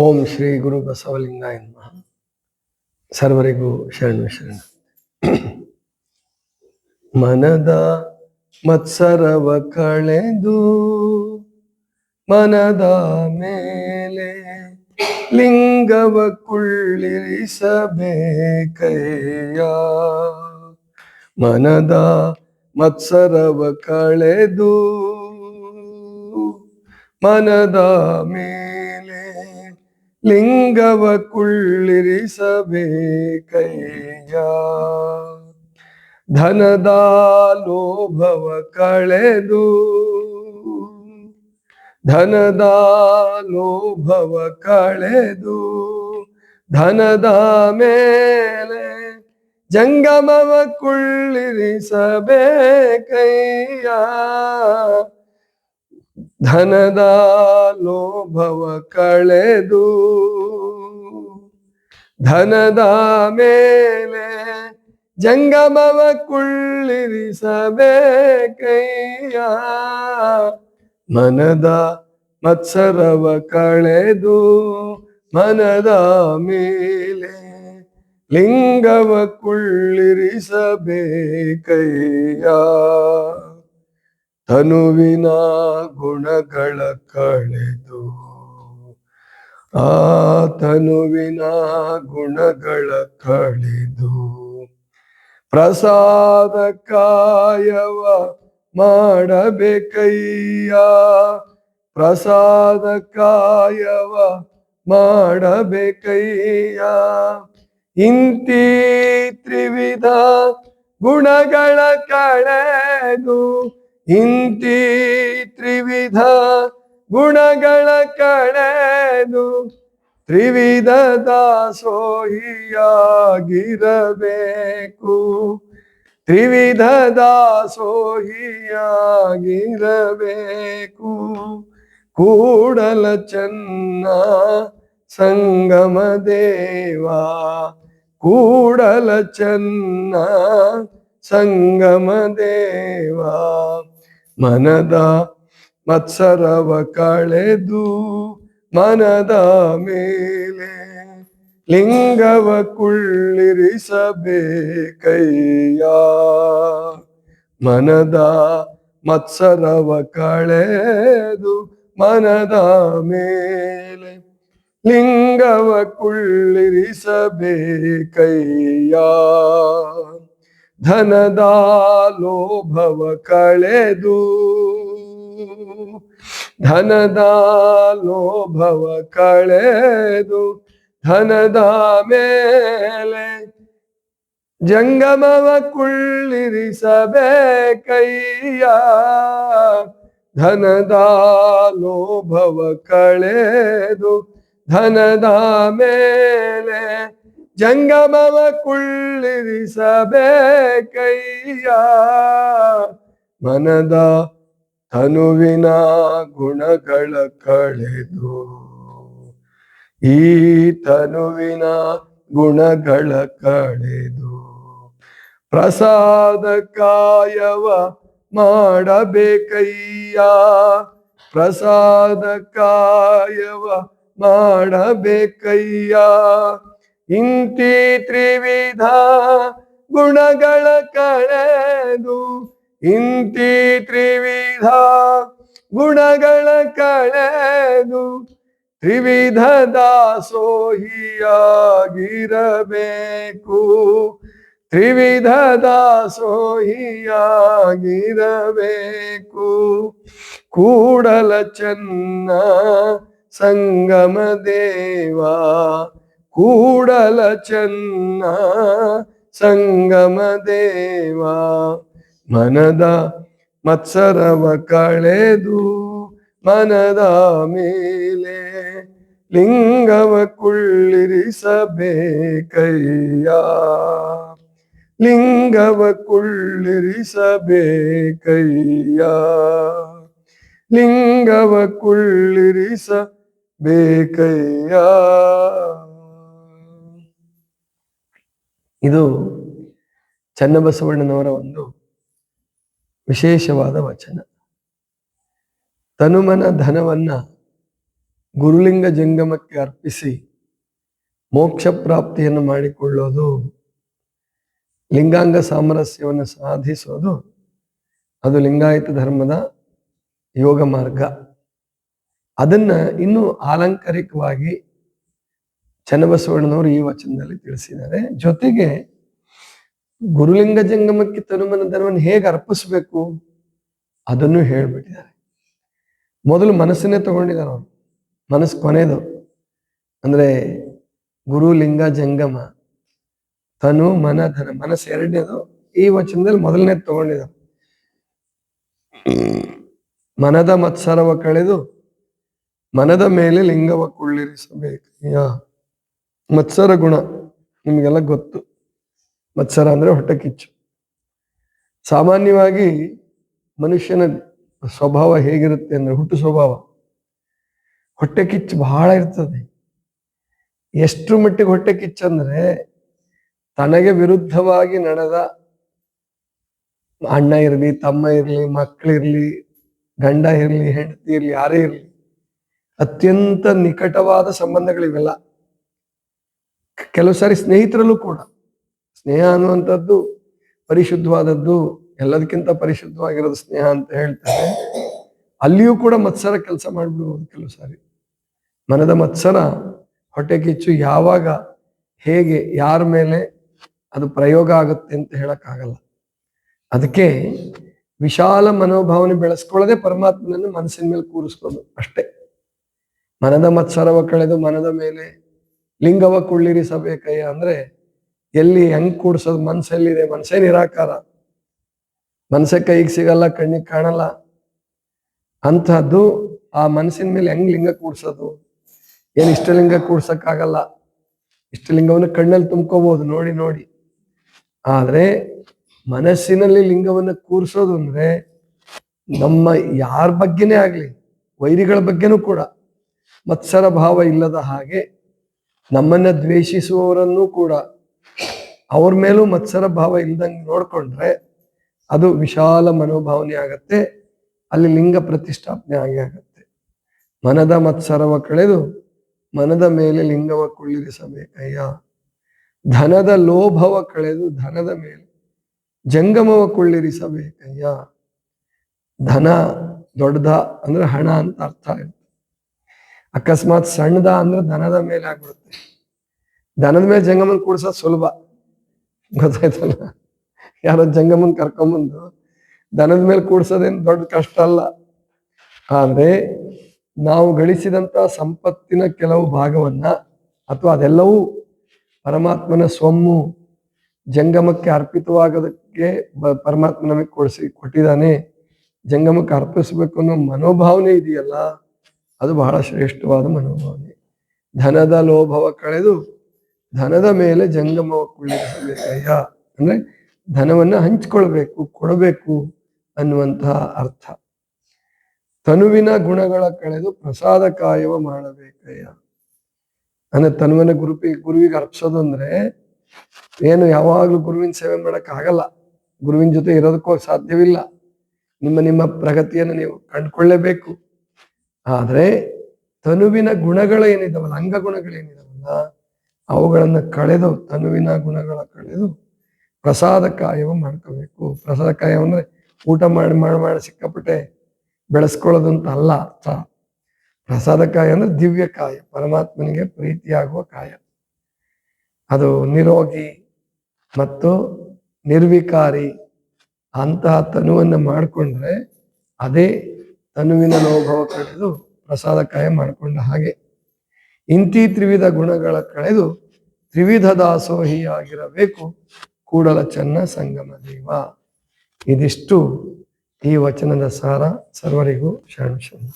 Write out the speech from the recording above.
ಓಂ ಶ್ರೀ ಗುರು ಬಸವಲಿಂಗಾಯ ನಮಃ ಸರ್ವರಿಗೂ ಶರಣ ಶರಣ. ಮನದ ಮತ್ಸರವ ಕಳೆದು ಮನದ ಮೇಲೆ ಲಿಂಗವ ಕುಳ್ಳಿರಿಸಬೇಕಯ್ಯ. ಮನದ ಮತ್ಸರವ ಕಳೆದು ಮನದ ಮೇಲೆ ಲಿಂಗವ ಕುಳ್ಳಿರಿಸಬೇಕಯ್ಯ ಧನದ ಲೋಭವ ಕಳೆದು ಧನದ ಲೋಭವ ಕಳೆದು ಧನದ ಮೇಲೆ ಜಂಗಮವ ಕುಳ್ಳಿರಿಸಬೇಕಯ್ಯ ಧನದ ಲೋಭವ ಕಳೆದು ಧನದ ಮೇಲೆ ಜಂಗಮವ ಕುಳ್ಳಿರಿಸಬೇಕಯ್ಯ. ಮನದ ಮತ್ಸರವ ಕಳೆದು ಮನದ ಮೇಲೆ ಲಿಂಗವ ಕುಳ್ಳಿರಿಸಬೇಕಯ್ಯ. ತನುವಿನ ಗುಣಗಳ ಕಳೆದು, ಆ ತನುವಿನ ಗುಣಗಳ ಕಳೆದು, ಪ್ರಸಾದ ಕಾಯವ ಮಾಡಬೇಕಯ್ಯ, ಪ್ರಸಾದ ಕಾಯವ ಮಾಡಬೇಕಯ್ಯ. ಇಂತಿ ತ್ರಿವಿಧ ಗುಣಗಳ ಕಳೆದು ಇಂತಿ ತ್ರಿವಿಧ ಗುಣಗಳ ಕಳೆದು ತ್ರಿವಿಧ ದಾಸೋಹಿಯಾಗಿರಬೇಕು. ತ್ರಿವಿಧ ದಾಸೋಹಿಯಾಗಿರಬೇಕು. ಕೂಡಲ ಚೆನ್ನ ಸಂಗಮ ದೇವಾ, ಕೂಡಲ ಚೆನ್ನ ಸಂಗಮ ದೇವಾ. ಮನದ ಮತ್ಸರವ ಕಳೆದು ಮನದ ಮೇಲೆ ಲಿಂಗವ ಕುಳ್ಳಿರಿಸಬೇಕಯ್ಯ. ಮನದ ಮತ್ಸರವ ಕಳೆದು ಮನದ ಮೇಲೆ ಲಿಂಗವ ಕುಳ್ಳಿರಿಸಬೇಕಯ್ಯ. ಧನದ ಲೋಭವ ಕಳೆದು, ಧನದ ಲೋಭವ ಕಳೆದು, ಧನದ ಮೇಲೆ ಜಂಗಮವ ಕುಳ್ಳಿರಿಸಬೇಕಯ್ಯ. ಧನದ ಲೋಭವ ಕಳೆದು, ಧನದ ಮೇಲೆ ಜಂಗಮವ ಕುಳ್ಳಿರಿಸಬೇಕಯ್ಯ ಮನದ ತನುವಿನ ಗುಣಗಳ ಕಳೆದು, ಈ ತನುವಿನ ಗುಣಗಳ ಕಳೆದು, ಪ್ರಸಾದ ಕಾಯವ ಮಾಡಬೇಕಯ್ಯ. ಪ್ರಸಾದ ಕಾಯವ ಮಾಡಬೇಕಯ್ಯ. ಇಂತಿ ತ್ರಿವಿಧ ಗುಣಗಳ ಕಳೆದು, ಇಂತಿ ತ್ರಿವಿಧ ಗುಣಗಳ ಕಳೆದು, ತ್ರಿವಿಧ ದಾಸೋಹಿಯಾಗಿರಬೇಕು. ತ್ರಿವಿಧ ದಾಸೋಹಿಯಾಗಿರಬೇಕು. ಕೂಡಲ ಚನ್ನ ಸಂಗಮ ದೇವಾ ಕೂಡಲ ಚೆನ್ನ ಸಂಗಮ ದೇವ. ಮನದ ಮತ್ಸರವ ಕಳೆದು ಮನದ ಮೇಲೆ ಲಿಂಗವ ಕುಳ್ಳಿರಿಸಬೇಕಯ್ಯ. ಲಿಂಗವ ಕುಳ್ಳಿರಿಸಬೇಕಯ್ಯ. ಲಿಂಗವ ಕುಳ್ಳಿರಿಸಬೇಕಯ್ಯ. ಇದು ಚನ್ನಬಸವಣ್ಣನವರ ಒಂದು ವಿಶೇಷವಾದ ವಚನ. ತನುಮನ ಧನವನ್ನ ಗುರುಲಿಂಗ ಜಂಗಮಕ್ಕೆ ಅರ್ಪಿಸಿ ಮೋಕ್ಷ ಪ್ರಾಪ್ತಿಯನ್ನು ಮಾಡಿಕೊಳ್ಳೋದು, ಲಿಂಗಾಂಗ ಸಾಮರಸ್ಯವನ್ನು ಸಾಧಿಸೋದು, ಅದು ಲಿಂಗಾಯತ ಧರ್ಮದ ಯೋಗ ಮಾರ್ಗ. ಅದನ್ನ ಇನ್ನೂ ಆಲಂಕಾರಿಕವಾಗಿ ಚನ್ನಬಸವಣ್ಣನವರು ಈ ವಚನದಲ್ಲಿ ತಿಳಿಸಿದ್ದಾರೆ. ಜೊತೆಗೆ ಗುರುಲಿಂಗ ಜಂಗಮಕ್ಕೆ ತನುಮನ ಧನವನ್ನು ಹೇಗೆ ಅರ್ಪಿಸ್ಬೇಕು ಅದನ್ನು ಹೇಳ್ಬಿಟ್ಟಿದ್ದಾರೆ. ಮೊದಲು ಮನಸ್ಸನ್ನೇ ತಗೊಂಡಿದ್ದಾರೆ ಅವರು. ಮನಸ್ಸು ಕೊನೆಯದು ಅಂದ್ರೆ ಗುರುಲಿಂಗ ಜಂಗಮ ತನು ಮನ ಧನ, ಮನಸ್ಸು ಎರಡನೇದು ಈ ವಚನದಲ್ಲಿ ಮೊದಲನೇ ತಗೊಂಡಿದ್ದಾರೆ. ಮನದ ಮತ್ಸರವ ಕಳೆದು ಮನದ ಮೇಲೆ ಲಿಂಗವ ಕುಳ್ಳಿರಿಸಬೇಕು. ಮತ್ಸರ ಗುಣ ನಿಮಗೆಲ್ಲ ಗೊತ್ತು. ಮತ್ಸರ ಅಂದ್ರೆ ಹೊಟ್ಟೆ ಕಿಚ್ಚು. ಸಾಮಾನ್ಯವಾಗಿ ಮನುಷ್ಯನ ಸ್ವಭಾವ ಹೇಗಿರುತ್ತೆ ಅಂದ್ರೆ ಹುಟ್ಟು ಸ್ವಭಾವ. ಹೊಟ್ಟೆ ಕಿಚ್ಚು ಬಹಳ ಇರ್ತದೆ. ಎಷ್ಟು ಮಟ್ಟಿಗೆ ಹೊಟ್ಟೆ ಕಿಚ್ಚಂದ್ರೆ ತನಗೆ ವಿರುದ್ಧವಾಗಿ ನಡೆದ ಅಣ್ಣ ಇರಲಿ, ತಮ್ಮ ಇರಲಿ ಮಕ್ಕಳಿರ್ಲಿ ಗಂಡ ಇರಲಿ, ಹೆಂಡತಿ ಇರಲಿ, ಯಾರೇ ಇರಲಿ, ಅತ್ಯಂತ ನಿಕಟವಾದ ಸಂಬಂಧಗಳಿವೆಲ್ಲ. ಕೆಲವು ಸಾರಿ ಸ್ನೇಹಿತರಲ್ಲೂ ಕೂಡ, ಸ್ನೇಹ ಅನ್ನುವಂಥದ್ದು ಪರಿಶುದ್ಧವಾದದ್ದು, ಎಲ್ಲದಕ್ಕಿಂತ ಪರಿಶುದ್ಧವಾಗಿರೋದು ಸ್ನೇಹ ಅಂತ ಹೇಳ್ತಾರೆ. ಅಲ್ಲಿಯೂ ಕೂಡ ಮತ್ಸರ ಕೆಲಸ ಮಾಡಿಬಿಡ್ಬೋದು ಕೆಲವು ಸಾರಿ. ಮನದ ಮತ್ಸರ ಹೊಟ್ಟೆ ಕಿಚ್ಚು ಯಾವಾಗ, ಹೇಗೆ, ಯಾರ ಮೇಲೆ ಅದು ಪ್ರಯೋಗ ಆಗುತ್ತೆ ಅಂತ ಹೇಳಕ್ಕಾಗಲ್ಲ. ಅದಕ್ಕೆ ವಿಶಾಲ ಮನೋಭಾವನೆ ಬೆಳೆಸ್ಕೊಳ್ಳದೆ ಪರಮಾತ್ಮನನ್ನು ಮನಸ್ಸಿನ ಮೇಲೆ ಕೂರಿಸ್ಬೋದು ಅಷ್ಟೇ. ಮನದ ಮತ್ಸರವ ಕಳೆದು ಮನದ ಮೇಲೆ ಲಿಂಗವ ಕುಳ್ಳಿರಿಸಬೇಕಯ್ಯ ಅಂದ್ರೆ ಎಲ್ಲಿ ಹೆಂಗ್ ಕೂಡ್ಸೋದು? ಮನ್ಸೆಲ್ಲಿದೆ? ಮನ್ಸೇ ನಿರಾಕಾರ. ಮನ್ಸೆ ಕೈಗೆ ಸಿಗಲ್ಲ, ಕಣ್ಣಿಗೆ ಕಾಣಲ್ಲ. ಅಂತಹದ್ದು ಆ ಮನಸ್ಸಿನ ಮೇಲೆ ಹೆಂಗ್ ಲಿಂಗ ಕೂಡ್ಸೋದು? ಏನ್ ಇಷ್ಟಲಿಂಗ ಕೂಡ್ಸಕ್ಕಾಗಲ್ಲ. ಇಷ್ಟಲಿಂಗವನ್ನು ಕಣ್ಣಲ್ಲಿ ತುಂಬ್ಕೋಬಹುದು ನೋಡಿ ನೋಡಿ. ಆದ್ರೆ ಮನಸ್ಸಿನಲ್ಲಿ ಲಿಂಗವನ್ನು ಕೂರಿಸೋದು ಅಂದ್ರೆ ನಮ್ಮ ಯಾರ ಬಗ್ಗೆನೇ ಆಗ್ಲಿ, ವೈರಿಗಳ ಬಗ್ಗೆನೂ ಕೂಡ ಮತ್ಸರ ಭಾವ ಇಲ್ಲದ ಹಾಗೆ ನಮ್ಮನ್ನ ದ್ವೇಷಿಸುವವರನ್ನು ಕೂಡ ಅವ್ರ ಮೇಲೂ ಮತ್ಸರ ಭಾವ ಇಲ್ದಂಗೆ ನೋಡ್ಕೊಂಡ್ರೆ ಅದು ವಿಶಾಲ ಮನೋಭಾವನೆ ಆಗತ್ತೆ, ಅಲ್ಲಿ ಲಿಂಗ ಪ್ರತಿಷ್ಠಾಪನೆ ಆಗಿ ಆಗತ್ತೆ. ಮನದ ಮತ್ಸರವ ಕಳೆದು ಮನದ ಮೇಲೆ ಲಿಂಗವ ಕುಳ್ಳಿರಿಸಬೇಕಯ್ಯ ಧನದ ಲೋಭವ ಕಳೆದು ಧನದ ಮೇಲೆ ಜಂಗಮವ ಕುಳ್ಳಿರಿಸಬೇಕಯ್ಯ ಧನ ದೊಡ್ಡದ ಅಂದ್ರೆ ಹಣ ಅಂತ ಅರ್ಥ ಆಯ್ತು. ಅಕಸ್ಮಾತ್ ಸಣ್ಣದ ಅಂದ್ರೆ ದನದ ಮೇಲೆ ಆಗ್ಬಿಡುತ್ತೆ. ದನದ ಮೇಲೆ ಜಂಗಮನ್ ಕೂಡ್ಸೋದು ಸುಲಭ. ಗೊತ್ತಾಯ್ತಲ್ಲ? ಯಾರೋ ಜಂಗಮನ್ ಕರ್ಕೊಂಬಂದು ದನದ ಮೇಲೆ ಕೂಡ್ಸೋದೇನು ದೊಡ್ಡ ಕಷ್ಟ ಅಲ್ಲ. ಆದ್ರೆ ನಾವು ಗಳಿಸಿದಂತ ಸಂಪತ್ತಿನ ಕೆಲವು ಭಾಗವನ್ನ ಅಥವಾ ಅದೆಲ್ಲವೂ ಪರಮಾತ್ಮನ ಸೊಮ್ಮು ಜಂಗಮಕ್ಕೆ ಅರ್ಪಿತವಾಗೋದಕ್ಕೆ ಪರಮಾತ್ಮ ನಮಗೆ ಕೊಡಿಸಿ ಕೊಟ್ಟಿದ್ದಾನೆ. ಜಂಗಮಕ್ಕೆ ಅರ್ಪಿಸ್ಬೇಕು ಅನ್ನೋ ಮನೋಭಾವನೆ ಇದೆಯಲ್ಲ? ಅದು ಬಹಳ ಶ್ರೇಷ್ಠವಾದ ಮನೋಭಾವನೆ. ಧನದ ಲೋಭವ ಕಳೆದು ಧನದ ಮೇಲೆ ಜಂಗಮವ ಕುಳ್ಳಿರಿಸಬೇಕಯ್ಯ. ಅಂದ್ರೆ ಧನವನ್ನ ಹಂಚ್ಕೊಳ್ಬೇಕು, ಕೊಡಬೇಕು ಅನ್ನುವಂತಹ ಅರ್ಥ. ತನುವಿನ ಗುಣಗಳ ಕಳೆದು ಪ್ರಸಾದ ಕಾಯವ ಮಾಡಬೇಕಯ್ಯ. ಅಂದ್ರೆ ತನುವಿನ ಗುರುಪಿ, ಗುರುವಿಗೆ ಅರ್ಪಿಸೋದು ಅಂದ್ರೆ ಏನು ಯಾವಾಗಲೂ ಗುರುವಿನ ಸೇವೆ ಮಾಡಕ್ ಆಗಲ್ಲ ಗುರುವಿನ ಜೊತೆ ಇರೋದಕ್ಕೂ ಸಾಧ್ಯವಿಲ್ಲ. ನಿಮ್ಮ ನಿಮ್ಮ ಪ್ರಗತಿಯನ್ನು ನೀವು ಕಂಡುಕೊಳ್ಳೇಬೇಕು. ಆದ್ರೆ ತನುವಿನ ಗುಣಗಳು ಏನಿದಾವಲ್ಲ ಅಂಗಗುಣಗಳೇನಿದಾವಲ್ಲ ಅವುಗಳನ್ನು ಕಳೆದು ತನುವಿನ ಗುಣಗಳ ಕಳೆದು ಪ್ರಸಾದ ಕಾಯವ ಮಾಡ್ಕೋಬೇಕು. ಪ್ರಸಾದ ಕಾಯವ ಅಂದ್ರೆ ಊಟ ಮಾಡಿ ಮಾಡಿ ಮಾಡಿ ಸಿಕ್ಕಾಪಟ್ಟೆ ಬೆಳೆಸ್ಕೊಳ್ಳೋದು ಅಂತ ಅಲ್ಲ ಅರ್ಥ. ಪ್ರಸಾದ ಕಾಯ ಅಂದ್ರೆ ದಿವ್ಯ ಕಾಯ, ಪರಮಾತ್ಮನಿಗೆ ಪ್ರೀತಿಯಾಗುವ ಕಾಯ. ಅದು ನಿರೋಗಿ ಮತ್ತು ನಿರ್ವಿಕಾರಿ ಅಂತಹ ತನುವನ್ನು ಮಾಡಿಕೊಂಡ್ರೆ ಅದೇ ತನುವಿನ ಲೋಭವ ಕಳೆದು ಪ್ರಸಾದ ಕಾಯ ಮಾಡಿಕೊಂಡ ಹಾಗೆ ಇಂತಿ ತ್ರಿವಿಧ ಗುಣಗಳ ಕಳೆದು ತ್ರಿವಿಧ ದಾಸೋಹಿಯಾಗಿರಬೇಕು ಕೂಡಲ ಚೆನ್ನ ಸಂಗಮ ದೇವ. ಇದಿಷ್ಟು ಈ ವಚನದ ಸಾರ ಸರ್ವರಿಗೂ ಶರಣ ಶರಣ.